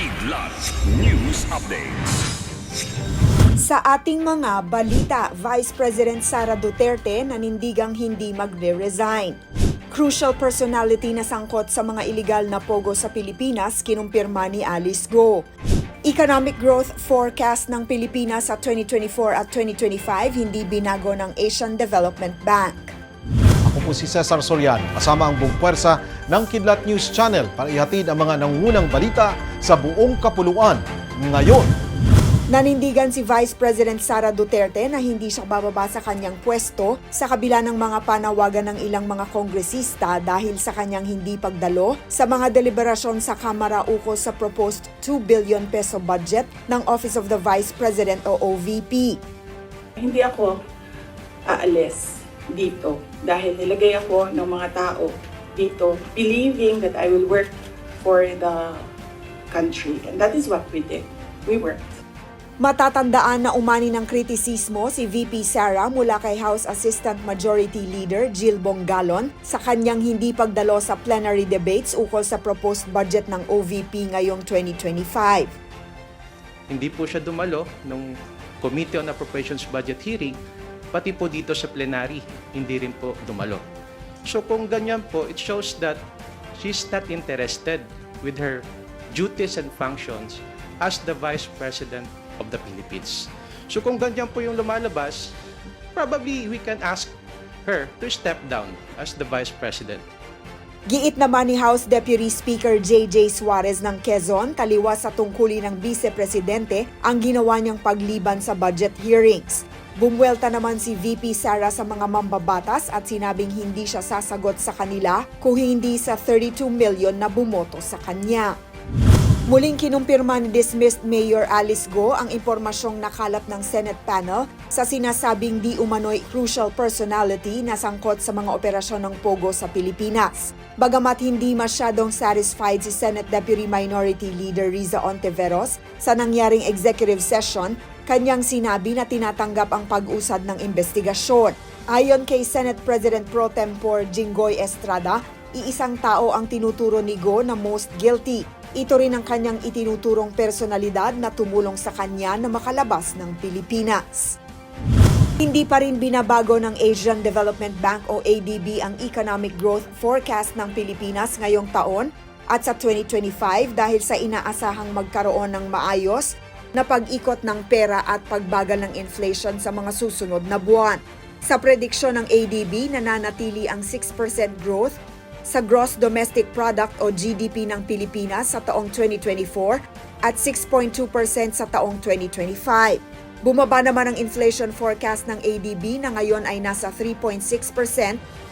Kidlat News Updates. Sa ating mga balita, Vice President Sara Duterte nanindigang hindi magre-resign. Crucial personality na sangkot sa mga iligal na pogo sa Pilipinas kinumpirma ni Alice Go. Economic growth forecast ng Pilipinas sa 2024 at 2025 hindi binago ng Asian Development Bank. Ako po si Cesar Soriano, kasama ang buong puwersa ng Kidlat News Channel para ihatid ang mga nangungunang balita sa buong kapuluan ngayon. Nanindigan si Vice President Sara Duterte na hindi siya bababa sa kanyang pwesto sa kabila ng mga panawagan ng ilang mga kongresista dahil sa kanyang hindi pagdalo sa mga deliberasyon sa Kamara ukol sa proposed 2 billion peso budget ng Office of the Vice President o OVP. Hindi ako aalis dito dahil nilagay ako ng mga tao dito believing that I will work for the country. And that is what we did. We worked. Matatandaan na umani ng kritisismo si VP Sara mula kay House Assistant Majority Leader Jill Bongalon sa kanyang hindi pagdalo sa plenary debates ukol sa proposed budget ng OVP ngayong 2025. hindi po siya dumalo nung Committee on Appropriations Budget hearing, pati po dito sa plenary, hindi rin po dumalo. So kung ganyan po, it shows that she's not interested with her duties and functions as the Vice President of the Philippines. So kung ganyan po yung lumalabas, probably we can ask her to step down as the Vice President. Giit naman ni House Deputy Speaker J.J. Suarez ng Quezon taliwas sa tungkulin ng Vice Presidente ang ginawa niyang pagliban sa budget hearings. Bumwelta naman si VP Sara sa mga mambabatas at sinabing hindi siya sasagot sa kanila kung hindi sa 32 million na bumoto sa kanya. Muling kinumpirma ni dismissed Mayor Alice Go ang impormasyong nakalap ng Senate panel sa sinasabing di umano'y crucial personality na sangkot sa mga operasyon ng Pogo sa Pilipinas. Bagamat hindi masyadong satisfied si Senate Deputy Minority Leader Riza Ontiveros sa nangyaring executive session, kanyang sinabi na tinatanggap ang pag-usad ng investigasyon. Ayon kay Senate President Pro Tempore Jinggoy Estrada, iisang tao ang tinuturo ni Go na most guilty. Ito rin ang kanyang itinuturong personalidad na tumulong sa kanya na makalabas ng Pilipinas. Hindi pa rin binabago ng Asian Development Bank o ADB ang economic growth forecast ng Pilipinas ngayong taon at sa 2025 dahil sa inaasahang magkaroon ng maayos na pag-ikot ng pera at pagbagal ng inflation sa mga susunod na buwan. Sa prediksyon ng ADB, nananatili ang 6% growth sa Gross Domestic Product o GDP ng Pilipinas sa taong 2024 at 6.2% sa taong 2025. Bumaba naman ang inflation forecast ng ADB na ngayon ay nasa 3.6%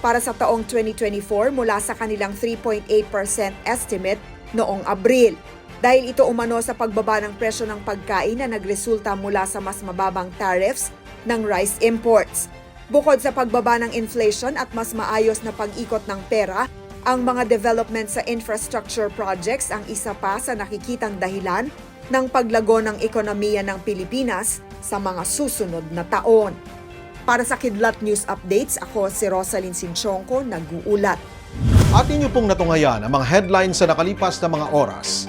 para sa taong 2024 mula sa kanilang 3.8% estimate noong Abril. Dahil ito umano sa pagbaba ng presyo ng pagkain na nagresulta mula sa mas mababang tariffs ng rice imports. Bukod sa pagbaba ng inflation at mas maayos na pag-ikot ng pera, ang mga development sa infrastructure projects ang isa pa sa nakikitang dahilan ng paglago ng ekonomiya ng Pilipinas sa mga susunod na taon. Para sa Kidlat News Updates, ako si Rosalyn Sinchonko, nag-uulat. At inyo pong natungayan ang mga headlines sa nakalipas na mga oras.